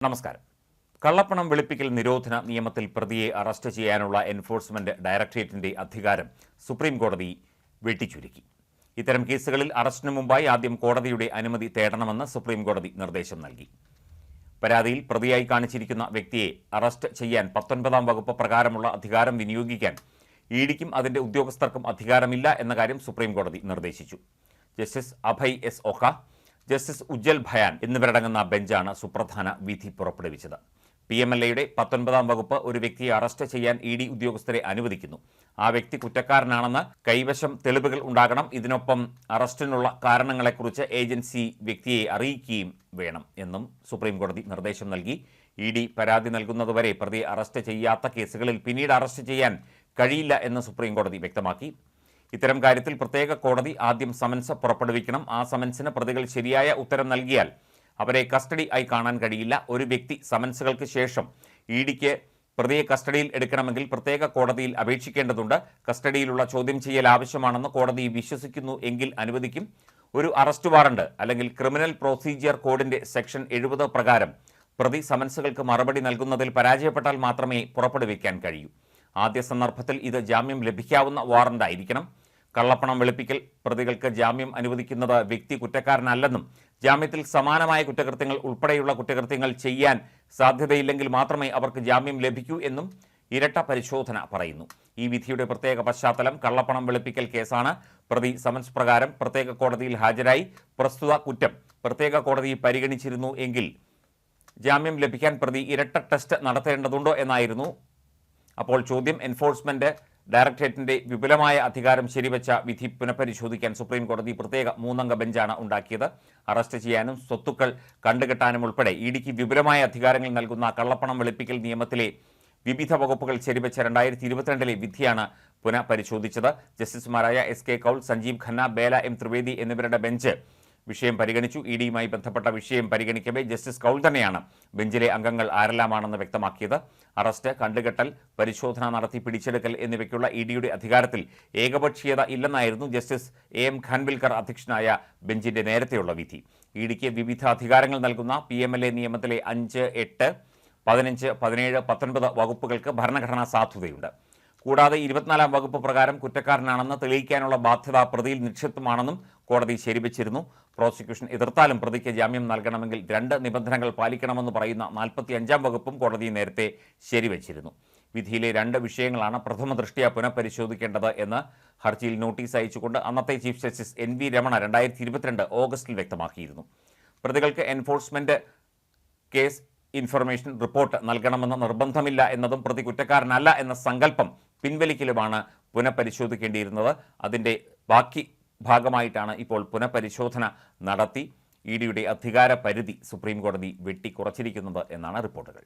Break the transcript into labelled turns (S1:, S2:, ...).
S1: നമസ്കാരം. കള്ളപ്പണം വെളുപ്പിക്കൽ നിരോധന നിയമത്തിൽ പ്രതിയെ അറസ്റ്റ് ചെയ്യാനുള്ള എൻഫോഴ്സ്മെന്റ് ഡയറക്ടറേറ്റിന്റെ അധികാരം സുപ്രീം കോടതി വെട്ടിച്ചുരുക്കി. ഇത്തരം കേസുകളിൽ അറസ്റ്റിന് മുമ്പായി ആദ്യം കോടതിയുടെ അനുമതി തേടണമെന്ന് സുപ്രീം കോടതി നിർദ്ദേശം നൽകി. പരാതിയിൽ പ്രതിയായി കാണിച്ചിരിക്കുന്ന വ്യക്തിയെ അറസ്റ്റ് ചെയ്യാൻ പത്തൊൻപതാം വകുപ്പ് പ്രകാരമുള്ള അധികാരം വിനിയോഗിക്കാൻ ഇഡിക്കും അതിന്റെ ഉദ്യോഗസ്ഥർക്കും അധികാരമില്ല എന്ന കാര്യം സുപ്രീം കോടതി നിർദ്ദേശിച്ചു. Justice Abhay S Oka justice Ujjal Bhuyan എന്നിവരടങ്ങുന്ന ബെഞ്ചാണ് സുപ്രധാന വിധി പുറപ്പെടുവിച്ചത്. പി എം എൽ എയുടെ പത്തൊൻപതാം വകുപ്പ് ഒരു വ്യക്തിയെ അറസ്റ്റ് ചെയ്യാൻ ഇ ഡി ഉദ്യോഗസ്ഥരെ അനുവദിക്കുന്നു. ആ വ്യക്തി കുറ്റക്കാരനാണെന്ന് കൈവശം തെളിവുകൾ ഉണ്ടാകണം. ഇതിനൊപ്പം അറസ്റ്റിനുള്ള കാരണങ്ങളെക്കുറിച്ച് ഏജൻസി വ്യക്തിയെ അറിയിക്കുകയും വേണം എന്നും സുപ്രീംകോടതി നിർദ്ദേശം നൽകി. ഇ ഡി പരാതി നൽകുന്നതുവരെ പ്രതിയെ അറസ്റ്റ് ചെയ്യാത്ത കേസുകളിൽ പിന്നീട് അറസ്റ്റ് ചെയ്യാൻ കഴിയില്ല എന്ന് സുപ്രീംകോടതി വ്യക്തമാക്കി. ഇത്തരം കാര്യത്തിൽ പ്രത്യേക കോടതി ആദ്യം സമൻസ് പുറപ്പെടുവിക്കണം. ആ സമൻസിന് പ്രതികൾ ശരിയായ ഉത്തരം നൽകിയാൽ അവരെ കസ്റ്റഡി ആയി കാണാൻ കഴിയില്ല. ഒരു വ്യക്തി സമൻസുകൾക്ക് ശേഷം ഇ ഡിക്ക് പ്രതിയെ കസ്റ്റഡിയിൽ എടുക്കണമെങ്കിൽ പ്രത്യേക കോടതിയിൽ അപേക്ഷിക്കേണ്ടതുണ്ട്. കസ്റ്റഡിയിലുള്ള ചോദ്യം ചെയ്യൽ ആവശ്യമാണെന്ന് കോടതി വിശ്വസിക്കുന്നു എങ്കിൽ അനുവദിക്കും. ഒരു അറസ്റ്റ് വാറണ്ട് അല്ലെങ്കിൽ ക്രിമിനൽ പ്രൊസീജിയർ കോഡിന്റെ സെക്ഷൻ എഴുപത് പ്രകാരം പ്രതി സമൻസുകൾക്ക് മറുപടി നൽകുന്നതിൽ പരാജയപ്പെട്ടാൽ മാത്രമേ പുറപ്പെടുവിക്കാൻ കഴിയൂ. ആദ്യ സന്ദർഭത്തിൽ ഇത് ജാമ്യം ലഭിക്കാവുന്ന വാറണ്ട് ആയിരിക്കണം കള്ളപ്പണം വെളുപ്പിക്കൽ പ്രതികൾക്ക് ജാമ്യം അനുവദിക്കുന്നത് വ്യക്തി കുറ്റക്കാരനല്ലെന്നും ജാമ്യത്തിൽ സമാനമായ കുറ്റകൃത്യങ്ങൾ ഉൾപ്പെടെയുള്ള കുറ്റകൃത്യങ്ങൾ ചെയ്യാൻ സാധ്യതയില്ലെങ്കിൽ മാത്രമേ അവർക്ക് ജാമ്യം ലഭിക്കൂ എന്നും ഇരട്ട പരിശോധന പറയുന്നു. ഈ വിധിയുടെ പ്രത്യേക പശ്ചാത്തലം കള്ളപ്പണം വെളുപ്പിക്കൽ കേസാണ്. പ്രതി സമൻസ് പ്രകാരം പ്രത്യേക കോടതിയിൽ ഹാജരായി. പ്രസ്തുത കുറ്റം പ്രത്യേക കോടതി പരിഗണിച്ചിരുന്നു എങ്കിൽ ജാമ്യം ലഭിക്കാൻ പ്രതി ഇരട്ട ടെസ്റ്റ് നടത്തേണ്ടതുണ്ടോ എന്നായിരുന്നു അപ്പോൾ ചോദ്യം. എൻഫോഴ്സ്മെന്റ് ഡയറക്ടറേറ്റിന്റെ വിപുലമായ അധികാരം ശരിവച്ച വിധി പുനഃപരിശോധിക്കാൻ സുപ്രീം കോടതി പ്രത്യേക മൂന്നംഗ ബെഞ്ചാണ് ഉണ്ടാക്കിയത്. അറസ്റ്റ് ചെയ്യാനും സ്വത്തുക്കൾ കണ്ടുകെട്ടാനും ഉൾപ്പെടെ ഇഡിക്ക് വിപുലമായ അധികാരങ്ങൾ നൽകുന്ന കള്ളപ്പണം വെളുപ്പിക്കൽ നിയമത്തിലെ വിവിധ വകുപ്പുകൾ ശരിവച്ച രണ്ടായിരത്തി ഇരുപത്തിരണ്ടിലെ വിധിയാണ് പുനഃപരിശോധിച്ചത്. ജസ്റ്റിസുമാരായ S K Kaul Sanjiv Khanna Bela M Trivedi എന്നിവരുടെ ബെഞ്ച് വിഷയം പരിഗണിച്ചു. ഇ ഡിയുമായി ബന്ധപ്പെട്ട വിഷയം പരിഗണിക്കവേ ജസ്റ്റിസ് കൗൾ തന്നെയാണ്. ബെഞ്ചിലെ അംഗങ്ങൾ ആരെല്ലാമാണെന്ന് വ്യക്തമാക്കിയത്. അറസ്റ്റ് കണ്ടുകെട്ടൽ പരിശോധന നടത്തി പിടിച്ചെടുക്കൽ എന്നിവയ്ക്കുള്ള ഇ ഡിയുടെ അധികാരത്തിൽ ഏകപക്ഷീയത ഇല്ലെന്നായിരുന്നു ജസ്റ്റിസ് എ എം ഖാൻവിൽക്കർ അധ്യക്ഷനായ ബെഞ്ചിന്റെ നേരത്തെയുള്ള വിധി. ഇ ഡിക്ക് വിവിധ അധികാരങ്ങൾ നൽകുന്ന പി എം എൽ എ നിയമത്തിലെ അഞ്ച് എട്ട് പതിനഞ്ച് പതിനേഴ് പത്തൊൻപത് വകുപ്പുകൾക്ക് ഭരണഘടനാ സാധുതയുണ്ട്. കൂടാതെ ഇരുപത്തിനാലാം വകുപ്പ് പ്രകാരം കുറ്റക്കാരനാണെന്ന് തെളിയിക്കാനുള്ള ബാധ്യത പ്രതിയിൽ നിക്ഷിപ്തമാണെന്നും കോടതി ശരിവച്ചിരുന്നു. പ്രോസിക്യൂഷൻ എതിർത്താലും പ്രതിക്ക് ജാമ്യം നൽകണമെങ്കിൽ രണ്ട് നിബന്ധനകൾ പാലിക്കണമെന്ന് പറയുന്ന നാൽപ്പത്തി അഞ്ചാം വകുപ്പും കോടതി നേരത്തെ ശരിവച്ചിരുന്നു. വിധിയിലെ രണ്ട് വിഷയങ്ങളാണ് പ്രഥമ ദൃഷ്ടിയ പുനഃപരിശോധിക്കേണ്ടത് എന്ന് ഹർജിയിൽ നോട്ടീസ് അയച്ചുകൊണ്ട് അന്നത്തെ chief justice N V Ramana രണ്ടായിരത്തി ഇരുപത്തിരണ്ട് ഓഗസ്റ്റിൽ വ്യക്തമാക്കിയിരുന്നു. പ്രതികൾക്ക് എൻഫോഴ്സ്മെന്റ് കേസ് ഇൻഫർമേഷൻ റിപ്പോർട്ട് നൽകണമെന്ന നിർബന്ധമില്ല എന്നതും പ്രതി കുറ്റക്കാരനല്ല എന്ന സങ്കല്പം പിൻവലിക്കലുമാണ് പുനഃപരിശോധിക്കേണ്ടിയിരുന്നത്. അതിന്റെ ബാക്കി ഭാഗമായിട്ടാണ് ഇപ്പോൾ പുനഃപരിശോധന നടത്തി. ഇ ഡിയുടെ അധികാര പരിധി സുപ്രീംകോടതി വെട്ടിക്കുറച്ചിരിക്കുന്നത് എന്നാണ് റിപ്പോർട്ടുകൾ.